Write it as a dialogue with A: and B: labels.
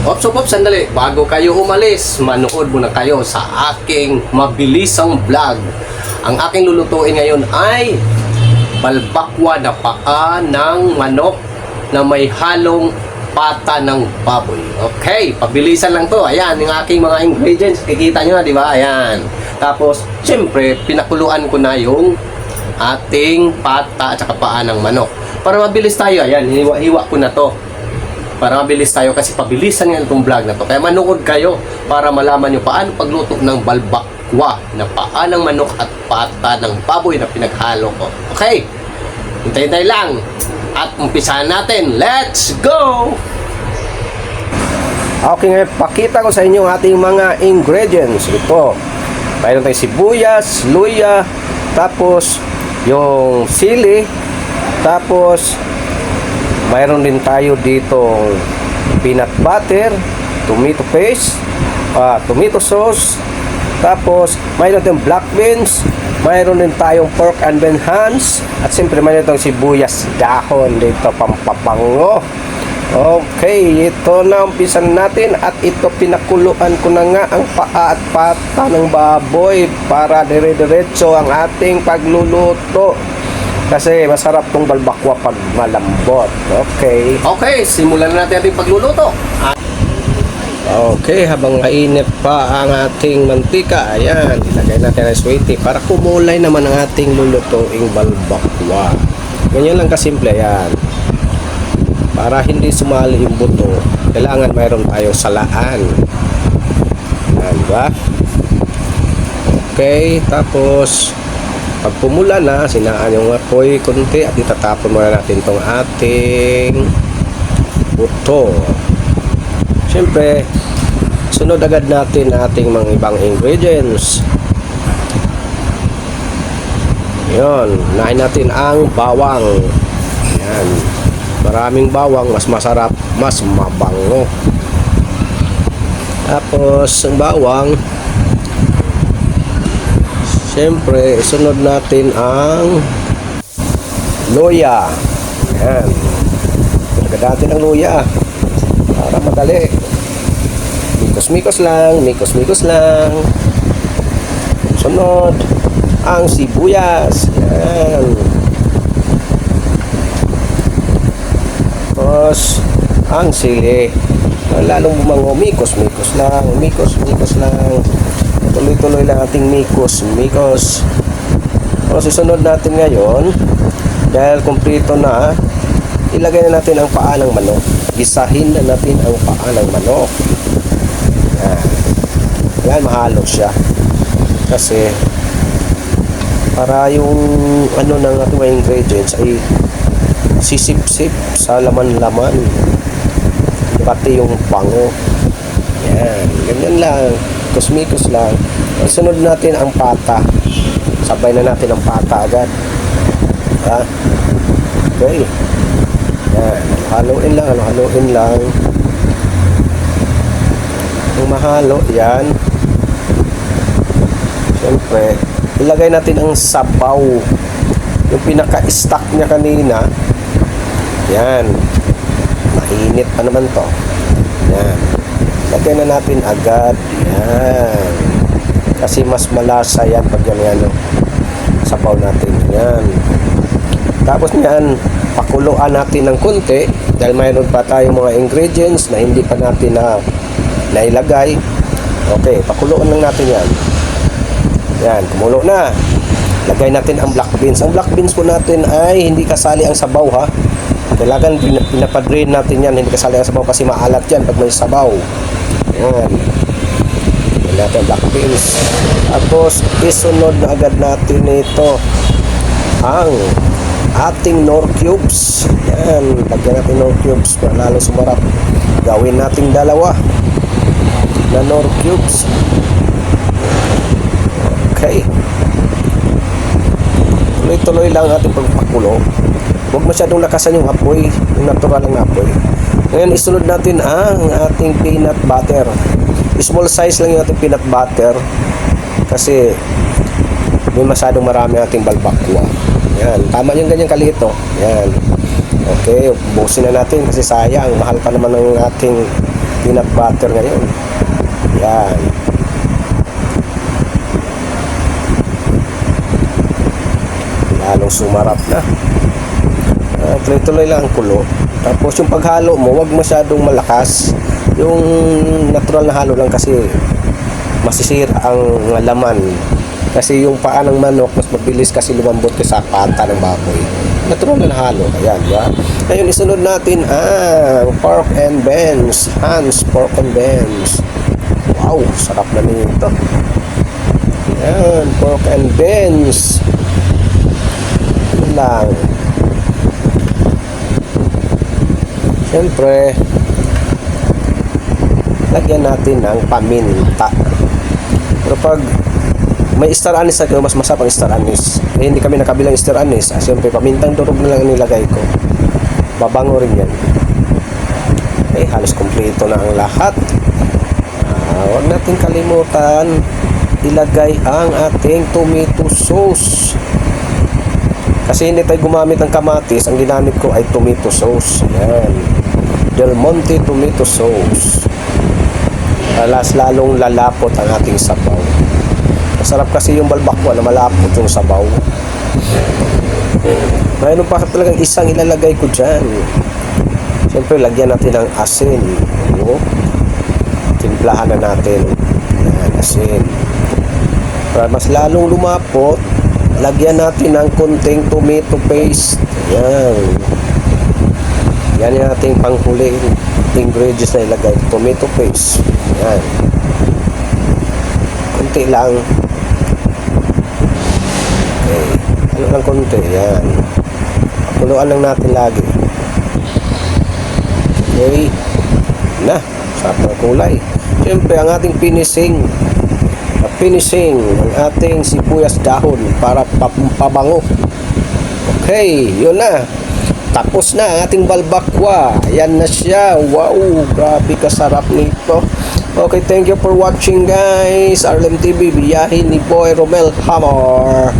A: Ops, ops, sandali. Bago kayo umalis, manood muna kayo sa aking mabilisang vlog. Ang aking lulutuin ngayon ay balbakwa na paa ng manok na may halong pata ng baboy. Okay, pabilisan lang to. Ayan, yung aking mga ingredients. Kikita nyo na, di ba? Ayan. Tapos, syempre, pinakuluan ko na yung ating pata at saka paa ng manok. Para mabilis tayo, ayan, hiwa-hiwa ko na to para mabilis tayo kasi pabilisan nga itong vlog na to. Kaya manood kayo para malaman nyo paano pagluto ng balbakwa na paa ng manok at pata ng baboy na pinaghalo ko. Okay, hintay-hintay lang at umpisahan natin. Let's go! Okay ngayon, pakita ko sa inyo ang ating mga ingredients. Ito, mayroon tayong sibuyas, luya, tapos yung sili, tapos mayroon din tayo dito peanut butter, tomato paste, ah, tomato sauce, tapos mayroon tayong black beans, mayroon din tayong pork and bean hands, at siyempre mayroon tayong sibuyas dahon dito pampapango. Okay, ito na umpisan natin at ito pinakuluan ko na nga ang paa at pata ng baboy para dire-diretso ang ating pagluluto. Kasi masarap tong balbakwa pag malambot. Okay. Okay, simulan na natin ating pagluluto. Okay, habang mainit pa ang ating mantika, ayan, ilagay natin ang sweetie para kumulay naman ang ating lulutuing balbakwa. Ganyan lang kasimple yan. Para hindi sumali yung buto, kailangan mayroon tayo salaan. Yan, ba? Okay, tapos pag pumula na, sinaan yung apoy konti at itatapon muna natin tong ating buto. Siyempre, sunod agad natin ating mga ibang ingredients. Yun, nahin natin ang bawang. Yan. Maraming bawang, mas masarap, mas mabango. Tapos, ang bawang, Siyempre, isunod natin ang luya. Ayan. Ilagay natin ang luya. Para madali. Mikos-mikos lang, mikos-mikos lang. Sunod, ang sibuyas. Ayan. Tapos, ang sili. Lalong bumango, mikos-mikos lang, mikos-mikos lang tuloy-tuloy lang ating mikos. Mikos. O susunod natin ngayon dahil kumpleto na ilagay na natin ang paa ng manok. Gisahin na natin ang paa ng manok. Yan, yan mahalo siya. Kasi para yung ano ng ating ingredients ay sisip-sip sa laman-laman. Pati yung pango. Yan, ganyan lang. Kusmikos lang. Sunod natin ang pata. Sabay na natin ang pata agad. Ha? Okay. Yan. Haluin lang, haluin lang. Mahalo, yan. Siyempre, ilagay natin ang sabaw. Yung pinaka-stack niya kanina. Yan. Mainit pa naman to. Yan. Lagyan na natin agad. Yan. Kasi mas malasa yan pag yan oh. Sabaw natin. Yan. Tapos niyan, pakuluan natin ng konti dahil mayroon pa tayong mga ingredients na hindi pa natin na nailagay. Okay, pakuluan lang natin yan. Yan, kumulo na. Lagay natin ang black beans. Ang black beans po natin ay hindi kasali ang sabaw ha. Kailangan pin- pinapadrain natin yan. Hindi kasali ang sabaw kasi maalat yan pag may sabaw. Yan. Natin black beans. Tapos, isunod na agad natin ito ang ating nor cubes. Yan. Lagyan natin nor cubes para lalo sumarap. Gawin nating dalawa na nor cubes. Okay. Tuloy-tuloy lang ating pagpakulo. Huwag masyadong lakasan yung apoy, yung natural ang apoy. Ngayon, isunod natin ang ating peanut butter. Small size lang yung ating peanut butter kasi may masyadong marami ating balbakwa. Yan, tama yung ganyan kaliit, oh. Yan. Okay, busin na natin kasi sayang, mahal pa naman ng ating peanut butter ngayon. Yan. Lalong sumarap na. Ah, tuloy-tuloy lang ang kulo. Tapos yung paghalo mo, wag masyadong malakas. Yung natural na halo lang kasi masisira ang laman. Kasi yung paa ng manok, mas mabilis kasi lumambot ka sa pata ng baboy. Natural na halo. Ayan, di ba? Ngayon, isunod natin ang pork and beans. Hans pork and beans. Wow, sarap na nito. Ayan, pork and beans. Lang. Siyempre, lagyan natin ng paminta. Pero pag may star anise sa mas masarap ang star anise. Eh, hindi kami nakabilang star anise. Ah, siyempre, pamintang durog na lang ang nilagay ko. Babango rin yan. Eh, halos kompleto na ang lahat. Ah, huwag natin kalimutan ilagay ang ating tomato sauce. Kasi hindi tayo gumamit ng kamatis, ang ginamit ko ay tomato sauce. Yan. Del Monte tomato sauce. Alas lalong lalapot ang ating sabaw. Masarap kasi yung balbakwa na malapot yung sabaw. Mayroon pa talagang isang ilalagay ko dyan. Siyempre, lagyan natin ng asin. No? Timplahan na natin. Yan, asin. Para mas lalong lumapot, lagyan natin ng konting tomato paste. Yan. Yan yung ating panghuling ingredients na ilagay. Tomato paste. Yan. Kunti lang. Okay. Ano lang konti. Yan. Pakuluan lang natin lagi. Okay. Na. Sarap ng kulay. Siyempre, ang ating finishing finishing ang ating sibuyas dahon para pabango. Okay, yun na. Tapos na ang ating balbakwa. Ayan na siya. Wow, grabe kasarap nito. Okay, thank you for watching guys. RLM TV, biyahe ni Boy Romel Hammer.